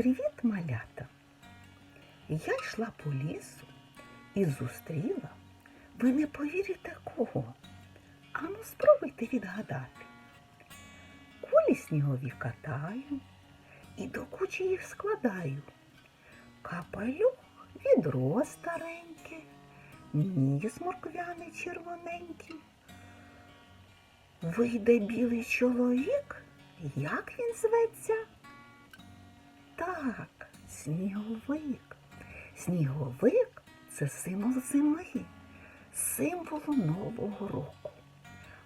Привіт, малята! Я йшла по лісу і зустріла, ви не повірите кого. Ану, спробуйте відгадати. Кулі снігові катаю і до кучі їх складаю. Капелюх відро стареньке, ніс морквяний червоненький. Вийде білий чоловік, як він зветься? Так, сніговик. Сніговик це символ зими, символ Нового року.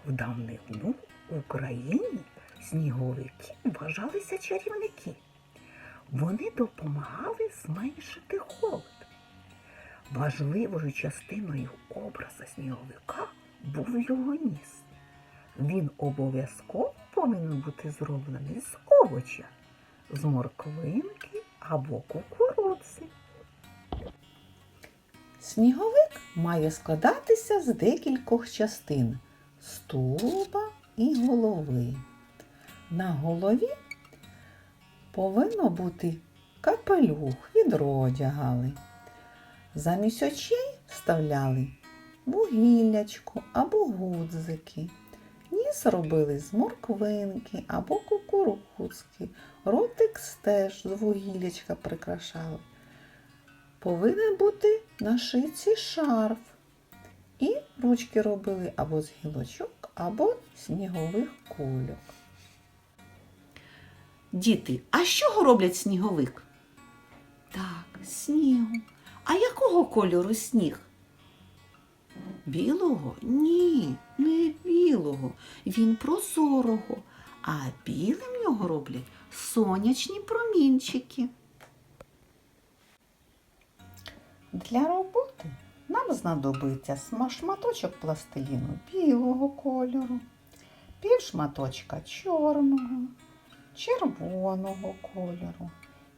В давнину в Україні сніговики вважалися чарівники. Вони допомагали зменшити холод. Важливою частиною образа сніговика був його ніс. Він обов'язково повинен бути зроблений з овоча, з морквинки або кукурудзи. Сніговик має складатися з декількох частин з тулуба і голови. На голові повинно бути капелюх, відро одягали. Замість очей вставляли вугіллячко або гудзики. Ніс робили з морквинки або кукурудзки. Ротик теж з вугіллячка прикрашали. Повинен бути на шиці шарф. І ручки робили або з гілочок, або снігових кульок. Діти, а з чого роблять сніговик? Так, снігу. А якого кольору сніг? Білого? Ні, не білого. Він прозорого. А білим його роблять сонячні промінчики. Для роботи нам знадобиться шматочок пластиліну білого кольору, пів шматочка чорного, червоного кольору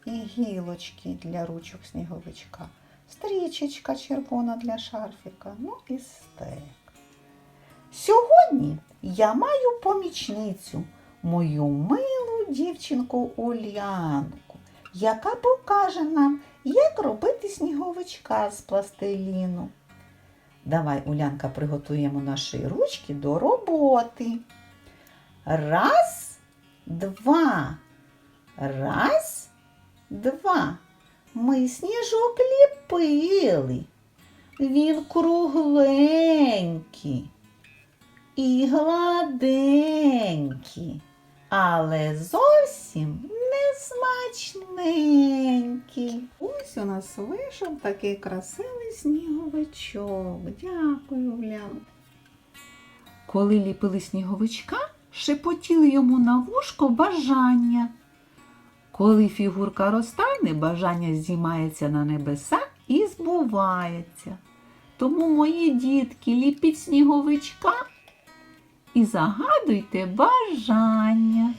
і гілочки для ручок сніговичка, стрічечка червона для шарфіка, ну і стек. Сьогодні я маю помічницю, мою милу дівчинку Улянку, яка покаже нам, як робити сніговичка з пластиліну. Давай, Улянка, приготуємо наші ручки до роботи. Раз, два. Раз, два. Ми сніжок ліпили. Він кругленький і гладенький, але зовсім не смачненький. Ось у нас вийшов такий красивий сніговичок. Дякую, Улян. Коли ліпили сніговичка, шепотіли йому на вушко бажання. Коли фігурка розтане, бажання здіймається на небеса і збувається. Тому, мої дітки, ліпіть сніговичка і загадуйте бажання.